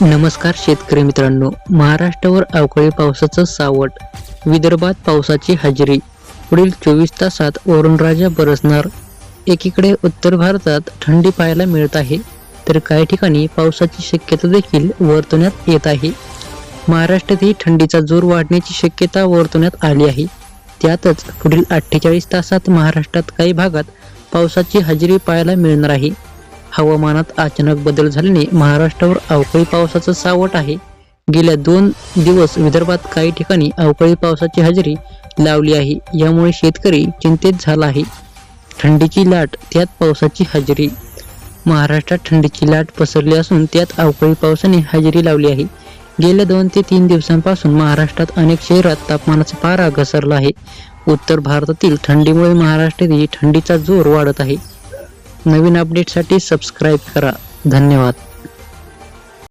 नमस्कार शेतकरी मित्रांनो महाराष्ट्रावर अवकाळी पावसाचं सावट. विदर्भात पावसाची हजेरी. पुढील चोवीस तासात वरुणराजा बरसणार. एकीकडे उत्तर भारतात थंडी पाहायला मिळत आहे तर काही ठिकाणी पावसाची शक्यता देखील वर्तवण्यात येत आहे. महाराष्ट्रातही थंडीचा जोर वाढण्याची शक्यता वर्तवण्यात आली आहे. त्यातच पुढील अठ्ठेचाळीस तासात महाराष्ट्रात काही भागात पावसाची हजेरी पाहायला मिळणार आहे. हवामानात अचानक बदल झाल्याने महाराष्ट्रावर अवकाळी पावसाचं सावट आहे. गेल्या दोन दिवस विदर्भात काही ठिकाणी अवकाळी पावसाची हजेरी लावली आहे. यामुळे शेतकरी चिंतेत झाला आहे. थंडीची लाट त्यात पावसाची हजेरी. महाराष्ट्रात थंडीची लाट पसरली असून त्यात अवकाळी पावसाने हजेरी लावली आहे. गेल्या दोन ते तीन दिवसांपासून महाराष्ट्रात अनेक शहरात तापमानाचा पारा घसरला आहे. उत्तर भारतातील थंडीमुळे महाराष्ट्रातही थंडीचा जोर वाढत आहे. नवीन अपडेटसाठी सबस्क्राईब करा. धन्यवाद.